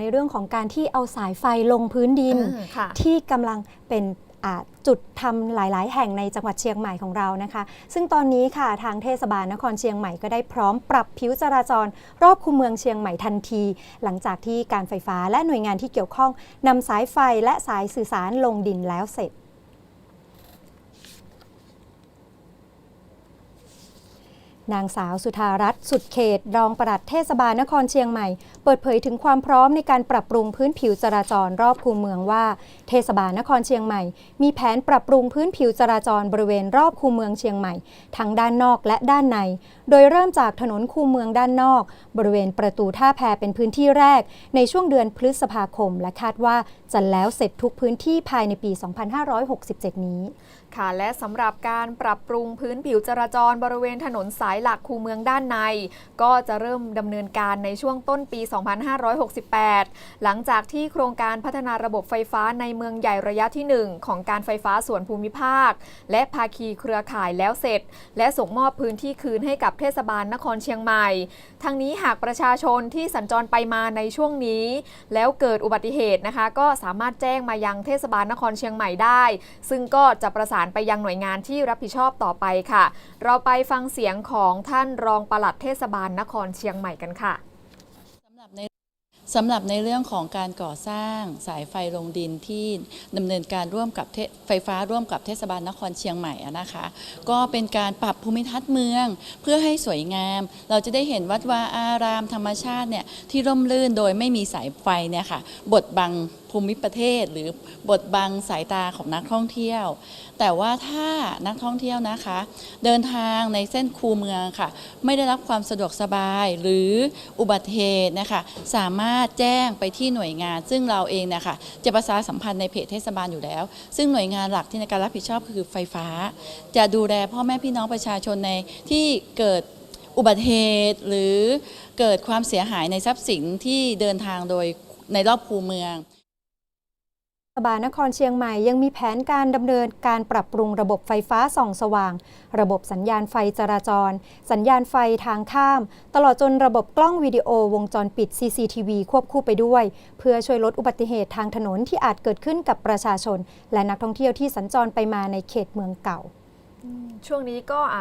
ในเรื่องของการที่เอาสายไฟลงพื้นดินเออค่ะที่กำลังเป็นอ่าจุดทำหลาย ๆ แห่งในจังหวัดเชียงใหม่ของเรานะคะ ซึ่งตอนนี้ค่ะทางเทศบาลนครเชียงใหม่ก็ได้พร้อมปรับผิวจราจร รอบคูเมืองเชียงใหม่ทันที หลังจากที่การไฟฟ้าและหน่วยงานที่เกี่ยวข้องนำสายไฟและสายสื่อสารลงดินแล้วเสร็จ นางสาวสุธารัตน์สุดเขต รองปลัดเทศบาลนครเชียงใหม่ เปิดเผยถึงความพร้อมในการปรับปรุงพื้นผิวจราจรรอบคูเมืองว่า เทศบาลนครเชียงใหม่ มีแผนปรับปรุงพื้นผิวจราจรบริเวณรอบคูเมืองเชียงใหม่ ทั้งด้านนอกและด้านใน โดยเริ่มจากถนนคูเมืองด้านนอก บริเวณประตูท่าแพเป็นพื้นที่แรก ในช่วงเดือนพฤษภาคม และคาดว่าจะแล้วเสร็จทุกพื้นที่ภายในปี 2567 นี้ ค่ะ และสำหรับการปรับปรุงพื้นผิวจราจรบริเวณถนนสายหลักคูเมืองด้านใน ก็จะเริ่มดำเนินการในช่วงต้นปี 2568 หลังจากที่โครงการพัฒนาระบบไฟฟ้าในเมืองใหญ่ระยะที่ 1 ของการไฟฟ้าส่วนภูมิภาค และภาคีเครือข่ายแล้วเสร็จ และส่งมอบพื้นที่คืนให้กับเทศบาลนครเชียงใหม่ ทั้งนี้หากประชาชนที่สัญจรไปมาในช่วงนี้ แล้วเกิดอุบัติเหตุนะคะ ก็สามารถแจ้งมายังเทศบาลนครเชียงใหม่ได้ ซึ่งก็จะประสานไปยังหน่วยงานที่รับผิดชอบต่อไปค่ะ เราไปฟังเสียงของสองท่านรองปลัดเทศบาลนครเชียงใหม่กันค่ะสำหรับในสำหรับในเรื่องของการก่อสร้างสายไฟลงดินที่ดำเนินการร่วมกับไฟฟ้าร่วมกับเทศบาลนครเชียงใหม่นะคะ ก็เป็นการปรับภูมิทัศน์เมือง เพื่อให้สวยงาม เราจะได้เห็นวัดวาอารามธรรมชาติเนี่ยที่ร่มรื่นโดยไม่มีสายไฟเนี่ยค่ะบดบัง ภูมิประเทศ หรือบดบังสายตาของนักท่องเที่ยว แต่ว่าถ้านักท่องเที่ยวนะคะ เดินทางในเส้นคูเมืองค่ะ ไม่ได้รับความสะดวกสบายหรืออุบัติเหตุนะคะสามารถแจ้งไปที่หน่วยงาน ซึ่งเราเองนะคะจะประชาสัมพันธ์ในเพจเทศบาลอยู่แล้ว ซึ่งหน่วยงานหลักที่ในการรับผิดชอบคือไฟฟ้า จะดูแลพ่อแม่พี่น้องประชาชนในที่เกิดอุบัติเหตุหรือเกิดความเสียหายในทรัพย์สินที่เดินทางโดยในรอบคูเมือง เทศบาลนครเชียงใหม่ยังมีแผนการดำเนินการปรับปรุงระบบไฟฟ้าส่องสว่าง ระบบสัญญาณไฟจราจร สัญญาณไฟทางข้าม ตลอดจนระบบกล้องวิดีโอวงจรปิด CCTV ควบคู่ไปด้วย เพื่อช่วยลดอุบัติเหตุทางถนนที่อาจเกิดขึ้นกับประชาชน และนักท่องเที่ยวที่สัญจรไปมาในเขตเมืองเก่าช่วงนี้ก็